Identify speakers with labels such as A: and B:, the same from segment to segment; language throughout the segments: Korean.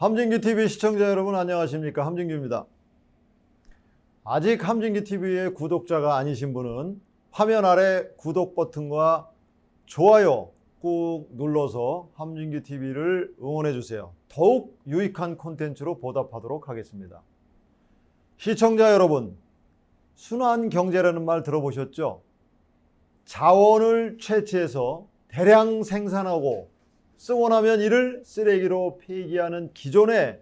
A: 함진기 TV 시청자 여러분 안녕하십니까 함진규입니다. 아직 함진기 TV의 구독자가 아니신 분은 화면 아래 구독 버튼과 좋아요 꾹 눌러서 함진기 TV를 응원해 주세요. 더욱 유익한 콘텐츠로 보답하도록 하겠습니다. 시청자 여러분, 순환 경제라는 말 들어보셨죠? 자원을 채취해서 대량 생산하고 쓰고 나면 이를 쓰레기로 폐기하는 기존의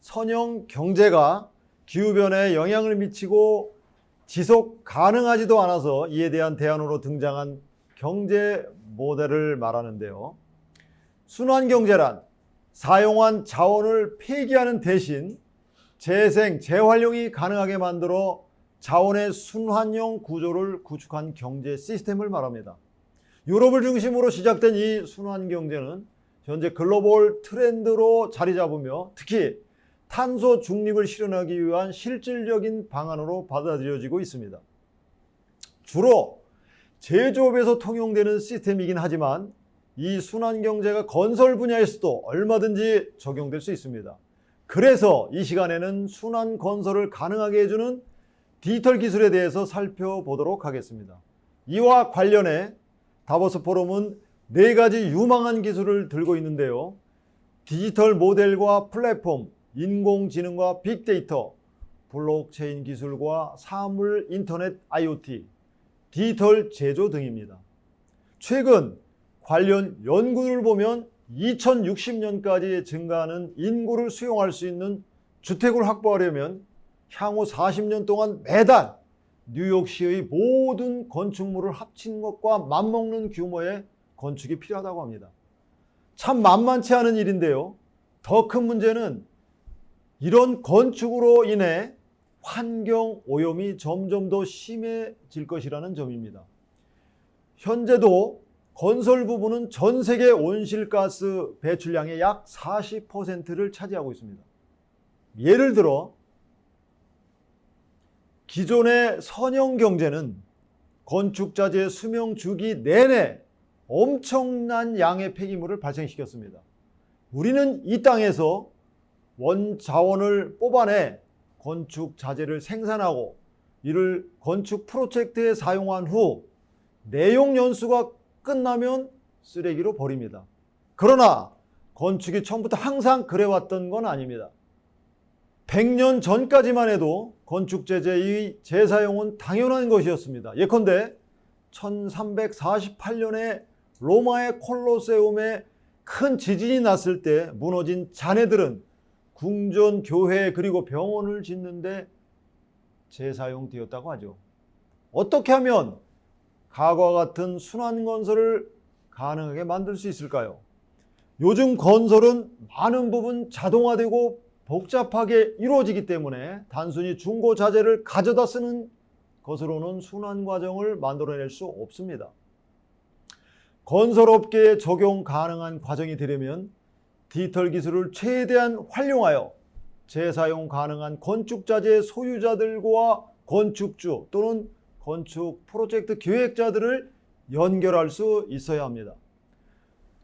A: 선형 경제가 기후변화에 영향을 미치고 지속 가능하지도 않아서 이에 대한 대안으로 등장한 경제 모델을 말하는데요. 순환 경제란 사용한 자원을 폐기하는 대신 재생, 재활용이 가능하게 만들어 자원의 순환형 구조를 구축한 경제 시스템을 말합니다. 유럽을 중심으로 시작된 이 순환 경제는 현재 글로벌 트렌드로 자리 잡으며 특히 탄소 중립을 실현하기 위한 실질적인 방안으로 받아들여지고 있습니다. 주로 제조업에서 통용되는 시스템이긴 하지만 이 순환 경제가 건설 분야에서도 얼마든지 적용될 수 있습니다. 그래서 이 시간에는 순환 건설을 가능하게 해주는 디지털 기술에 대해서 살펴보도록 하겠습니다. 이와 관련해 다보스 포럼은 네 가지 유망한 기술을 들고 있는데요. 디지털 모델과 플랫폼, 인공지능과 빅데이터, 블록체인 기술과 사물 인터넷 IoT, 디지털 제조 등입니다. 최근 관련 연구를 보면 2060년까지 증가하는 인구를 수용할 수 있는 주택을 확보하려면 향후 40년 동안 매달 뉴욕시의 모든 건축물을 합친 것과 맞먹는 규모의 건축이 필요하다고 합니다. 참 만만치 않은 일인데요. 더 큰 문제는 이런 건축으로 인해 환경 오염이 점점 더 심해질 것이라는 점입니다. 현재도 건설 부분은 전 세계 온실가스 배출량의 약 40%를 차지하고 있습니다. 예를 들어 기존의 선형 경제는 건축자재의 수명 주기 내내 엄청난 양의 폐기물을 발생시켰습니다. 우리는 이 땅에서 원 자원을 뽑아내 건축 자재를 생산하고 이를 건축 프로젝트에 사용한 후 내용 연수가 끝나면 쓰레기로 버립니다. 그러나 건축이 처음부터 항상 그래왔던 건 아닙니다. 100년 전까지만 해도 건축 재재의 재사용은 당연한 것이었습니다. 예컨대 1348년에 로마의 콜로세움에 큰 지진이 났을 때 무너진 잔해들은 궁전, 교회 그리고 병원을 짓는데 재사용되었다고 하죠. 어떻게 하면 과거와 같은 순환 건설을 가능하게 만들 수 있을까요? 요즘 건설은 많은 부분 자동화되고 복잡하게 이루어지기 때문에 단순히 중고 자재를 가져다 쓰는 것으로는 순환 과정을 만들어낼 수 없습니다. 건설업계에 적용 가능한 과정이 되려면 디지털 기술을 최대한 활용하여 재사용 가능한 건축 자재 소유자들과 건축주 또는 건축 프로젝트 기획자들을 연결할 수 있어야 합니다.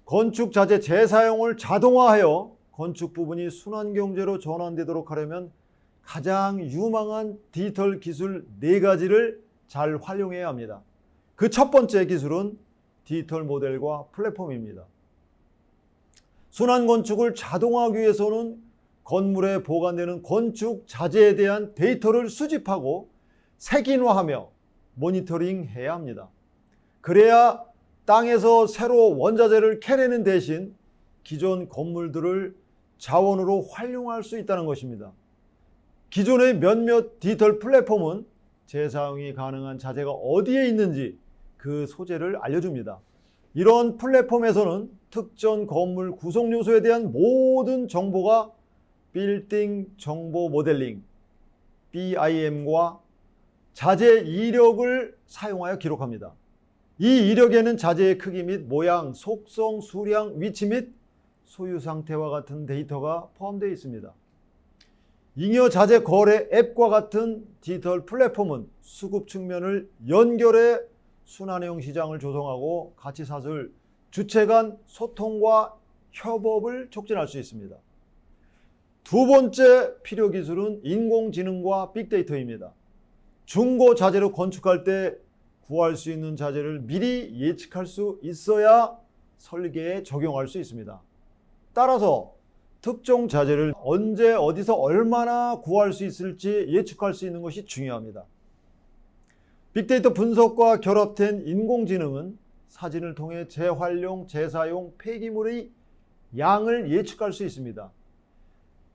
A: 건축 자재 재사용을 자동화하여 건축 부분이 순환 경제로 전환되도록 하려면 가장 유망한 디지털 기술 네 가지를 잘 활용해야 합니다. 그 첫 번째 기술은 디지털 모델과 플랫폼입니다. 순환 건축을 자동화하기 위해서는 건물에 보관되는 건축 자재에 대한 데이터를 수집하고 색인화하며 모니터링 해야 합니다. 그래야 땅에서 새로 원자재를 캐내는 대신 기존 건물들을 자원으로 활용할 수 있다는 것입니다. 기존의 몇몇 디지털 플랫폼은 재사용이 가능한 자재가 어디에 있는지 그 소재를 알려줍니다. 이런 플랫폼에서는 특정 건물 구성 요소에 대한 모든 정보가 빌딩 정보 모델링 BIM과 자재 이력을 사용하여 기록합니다. 이 이력에는 자재의 크기 및 모양, 속성, 수량, 위치 및 소유 상태와 같은 데이터가 포함되어 있습니다. 잉여 자재 거래 앱과 같은 디지털 플랫폼은 수급 측면을 연결해 순환형 시장을 조성하고 가치 사슬 주체 간 소통과 협업을 촉진할 수 있습니다. 두 번째 필요 기술은 인공지능과 빅데이터입니다. 중고 자재로 건축할 때 구할 수 있는 자재를 미리 예측할 수 있어야 설계에 적용할 수 있습니다. 따라서 특정 자재를 언제 어디서 얼마나 구할 수 있을지 예측할 수 있는 것이 중요합니다. 빅데이터 분석과 결합된 인공지능은 사진을 통해 재활용, 재사용, 폐기물의 양을 예측할 수 있습니다.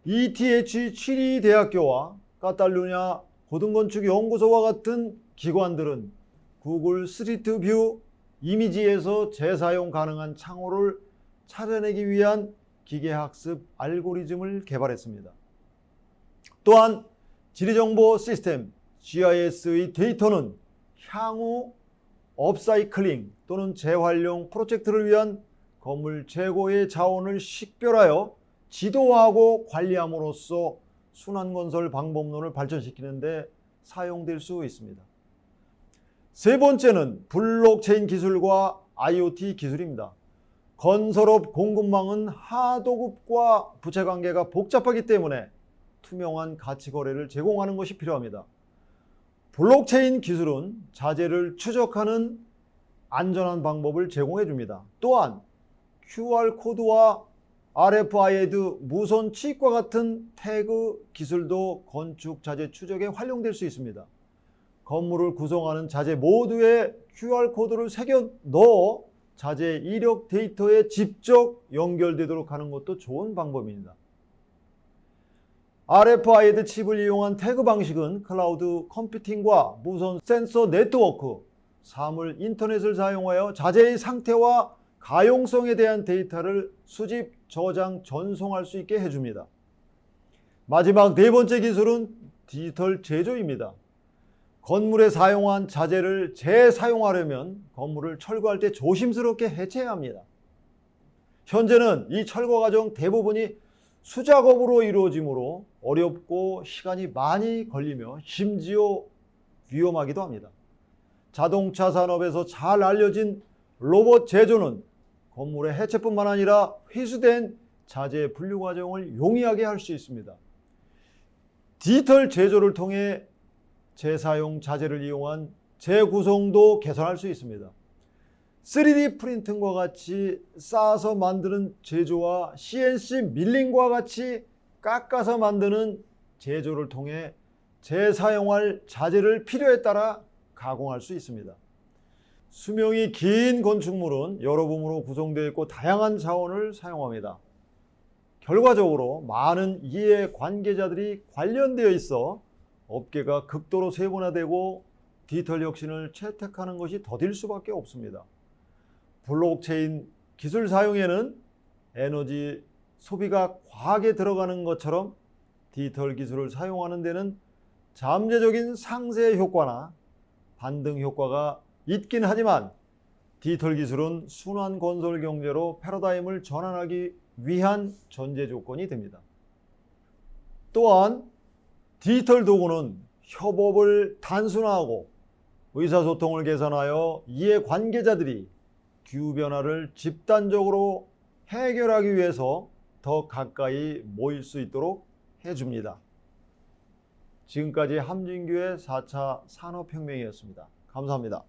A: ETH 취리 대학교와 카탈루냐 고등건축연구소와 같은 기관들은 구글 스트리트 뷰 이미지에서 재사용 가능한 창호를 찾아내기 위한 기계학습 알고리즘을 개발했습니다. 또한 지리정보 시스템 GIS의 데이터는 향후 업사이클링 또는 재활용 프로젝트를 위한 건물 재고의 자원을 식별하여 지도하고 관리함으로써 순환건설 방법론을 발전시키는데 사용될 수 있습니다. 세 번째는 블록체인 기술과 IoT 기술입니다. 건설업 공급망은 하도급과 부채 관계가 복잡하기 때문에 투명한 가치 거래를 제공하는 것이 필요합니다. 블록체인 기술은 자재를 추적하는 안전한 방법을 제공해 줍니다. 또한 QR 코드와 RFID 무선 칩과 같은 태그 기술도 건축 자재 추적에 활용될 수 있습니다. 건물을 구성하는 자재 모두에 QR 코드를 새겨 넣어 자재 이력 데이터에 직접 연결되도록 하는 것도 좋은 방법입니다. RFID 칩을 이용한 태그 방식은 클라우드 컴퓨팅과 무선 센서 네트워크, 사물 인터넷을 사용하여 자재의 상태와 가용성에 대한 데이터를 수집, 저장, 전송할 수 있게 해줍니다. 마지막 네 번째 기술은 디지털 제조입니다. 건물에 사용한 자재를 재사용하려면 건물을 철거할 때 조심스럽게 해체해야 합니다. 현재는 이 철거 과정 대부분이 수작업으로 이루어지므로 어렵고 시간이 많이 걸리며 심지어 위험하기도 합니다. 자동차 산업에서 잘 알려진 로봇 제조는 건물의 해체뿐만 아니라 회수된 자재 분류 과정을 용이하게 할 수 있습니다. 디지털 제조를 통해 재사용 자재를 이용한 재구성도 개선할 수 있습니다. 3D 프린팅과 같이 쌓아서 만드는 제조와 CNC 밀링과 같이 깎아서 만드는 제조를 통해 재사용할 자재를 필요에 따라 가공할 수 있습니다. 수명이 긴 건축물은 여러 부문으로 구성되어 있고 다양한 자원을 사용합니다. 결과적으로 많은 이해 관계자들이 관련되어 있어 업계가 극도로 세분화되고 디지털 혁신을 채택하는 것이 더딜 수밖에 없습니다. 블록체인 기술 사용에는 에너지 소비가 과하게 들어가는 것처럼 디지털 기술을 사용하는 데는 잠재적인 상세 효과나 반등 효과가 있긴 하지만 디지털 기술은 순환 건설 경제로 패러다임을 전환하기 위한 전제 조건이 됩니다. 또한 디지털 도구는 협업을 단순화하고 의사소통을 개선하여 이해 관계자들이 기후 변화를 집단적으로 해결하기 위해서 더 가까이 모일 수 있도록 해줍니다. 지금까지 함진규의 4차 산업혁명이었습니다. 감사합니다.